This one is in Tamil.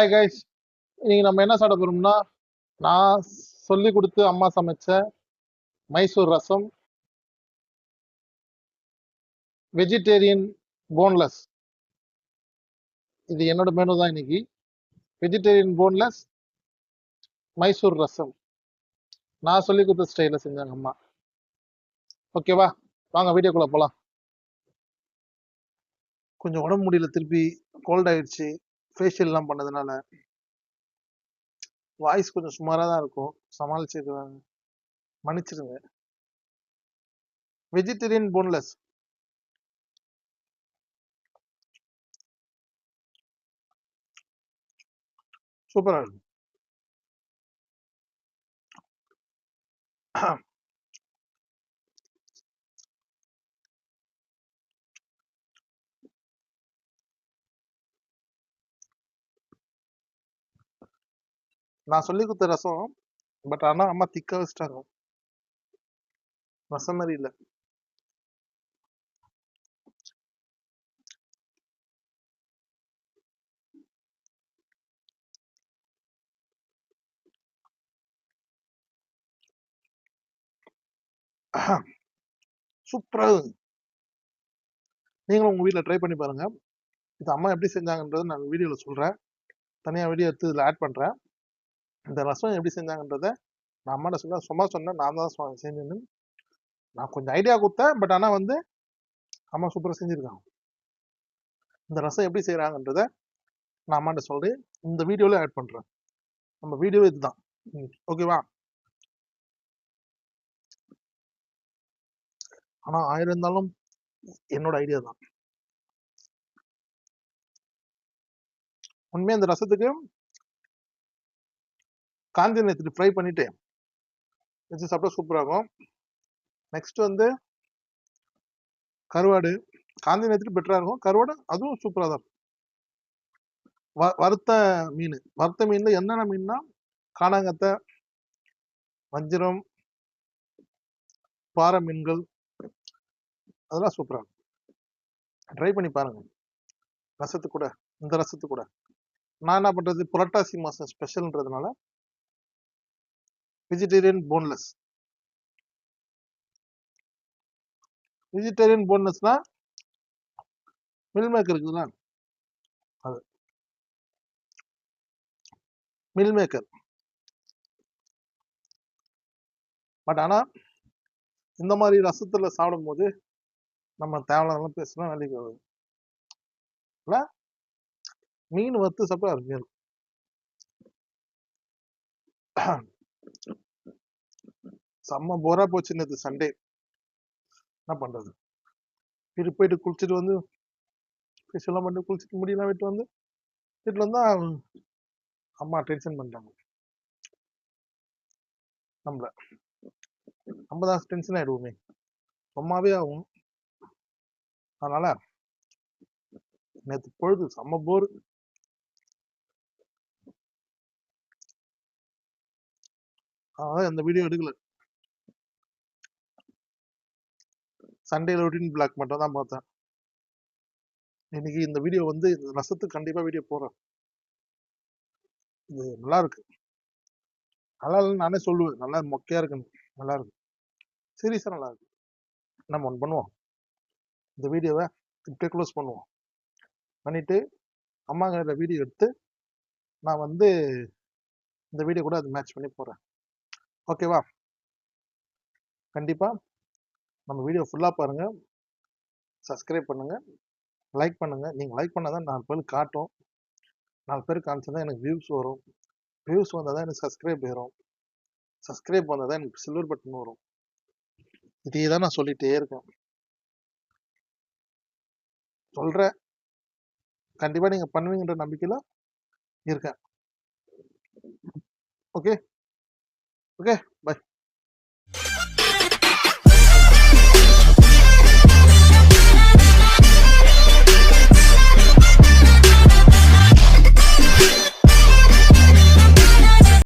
ஹாய் கைஸ் இன்னைக்கு நம்ம என்ன சாப்பிட போறோம்னா நான் சொல்லி கொடுத்து அம்மா சமைச்ச மைசூர் ரசம் வெஜிடேரியன் போன்லெஸ் இது என்னோட மெனு தான் இன்னைக்கு. Vegetarian boneless Mysore rasam. நான் சொல்லி கொடுத்த ஸ்டைலில் செஞ்சாங்க அம்மா. ஓகேவா வாங்க வீடியோக்குள்ளே போகலாம் கொஞ்சம் உடம்பு முடியல திருப்பி கோல்ட் ஆயிடுச்சு. ஃபேஷியல்லாம் பண்ணதுனால வாய்ஸ் கொஞ்சம் சுமாராக தான் இருக்கும். சமாளிச்சு மன்னிச்சிடுங்க வெஜிடேரியன் போன்லெஸ் சூப்பராக இருக்கும் நான் சொல்லி கொடுத்த ரசம் பட் ஆனா அம்மா திக்கா வச்சிட்டாங்க. ரசம் மாதிரி இல்ல. சூப்பராக நீங்களும் உங்க வீட்டில் ட்ரை பண்ணி பாருங்க. இது அம்மா எப்படி செஞ்சாங்கன்றது நான் வீடியோவில் சொல்றேன். தனியாக வீடியோ எடுத்து இதில் ஆட் பண்றேன். இந்த ரசம் எப்படி செஞ்சாங்கன்றத நான் அம்மாட்ட சொன்ன சும்மா சொன்னேன் நான் தான் செஞ்சேன்னு. நான் கொஞ்சம் ஐடியா கொடுத்தேன் பட் ஆனால் வந்து அம்மா சூப்பராக செஞ்சுருக்காங்க. இந்த ரசம் எப்படி செய்கிறாங்கன்றத நான் அம்மாட்ட சொல்லி இந்த வீடியோவில் ஆட் பண்ணுறேன் நம்ம வீடியோ இதுதான். ஓகேவா ஆனால் ஆயிரம் இருந்தாலும் என்னோட ஐடியா தான். உண்மையாக இந்த ரசத்துக்கு காஞ்சி நேரத்துக்கு ஃப்ரை பண்ணிவிட்டு வச்சு சாப்பிட்டா சூப்பராக இருக்கும் நெக்ஸ்ட் வந்து கருவாடு. காந்தி நேரத்துக்கு பெட்டராக இருக்கும். கருவாடு அதுவும் சூப்பராக தான் இருக்கும். வ- வறுத்த மீன். வறுத்த மீனில் என்னென்ன மீன்னா காணாங்கத்தை வஞ்சிரம் பாறை மீன்கள் அதெல்லாம் சூப்பராக இருக்கும். ட்ரை பண்ணி பாருங்க. ரசத்து கூட இந்த ரசத்து கூட நான் என்ன பண்றது? புரட்டாசி மாதம் ஸ்பெஷல்ன்றதுனால வெஜிடேரியன் போன்லெஸ் வெஜிடேரியன் போன்லெஸ்னா மில் மேக்கர் இருக்குதுல்ல? அது. மில் மேக்கர் பட் ஆனா இந்த மாதிரி ரசத்துல சாப்பிடும்போது நம்ம தேவையான பேசுனா வேலைக்கு வருது மீன் வறுத்து சாப்பிட்டா அருமையாக இருக்கும் செம்ம போரா போச்சு நேற்று சண்டே என்ன பண்றது? வீட்டுக்கு போயிட்டு குளிச்சுட்டு வந்து ஃபேஷியல்லாம் பண்ணிட்டு குளிச்சுட்டு முடியெல்லாம் விட்டு வந்து வீட்டில் வந்தா அம்மா டென்ஷன் பண்ணிட்டாங்க நம்மள. நம்ம தான் டென்ஷன் ஆயிடுவோமே. சும்மாவே ஆகும் அதனால நேற்று பொழுது செம்ம போர். அதனால எந்த வீடியோ எடுக்கல. சண்டேல ரொட்டீன் பிளாக் மட்டும் தான் பார்த்தேன். இன்னைக்கு இந்த வீடியோ வந்து இந்த ரசத்துக்கு கண்டிப்பாக வீடியோ போகிறேன் இது நல்லா இருக்கு. நல்லா இல்லைன்னு நானே சொல்லுவேன். நல்லா மொக்கையாக இருக்குன்னு நல்லா இருக்கு. சீரியஸாக நல்லா இருக்கு. நம்ம ஒன்று பண்ணுவோம்? இந்த வீடியோவை இப்படியே க்ளோஸ் பண்ணுவோம். அம்மா அம்மாங்கிற வீடியோ எடுத்து நான் வந்து இந்த வீடியோ கூட அது மேட்ச் பண்ணி போகிறேன் ஓகேவா கண்டிப்பாக நம்ம வீடியோ ஃபுல்லாக பாருங்க. சப்ஸ்கிரைப் பண்ணுங்க. லைக் பண்ணுங்க. நீங்கள் லைக் பண்ணால் தான் நாலு பேருக்கு காட்டும். நாலு பேருக்கு காமிச்சா எனக்கு வியூஸ் வரும். வியூஸ் வந்தால் தான் எனக்கு சப்ஸ்கிரைப் ஏறும். சப்ஸ்கிரைப் வந்தால் தான் எனக்கு சில்வர் பட்டன் வரும். இதே தான் நான் சொல்லிகிட்டே இருக்கேன். சொல்கிறேன் கண்டிப்பாக நீங்கள் பண்ணுவீங்கன்ற நம்பிக்கையில் இருக்கேன். Okay okay bye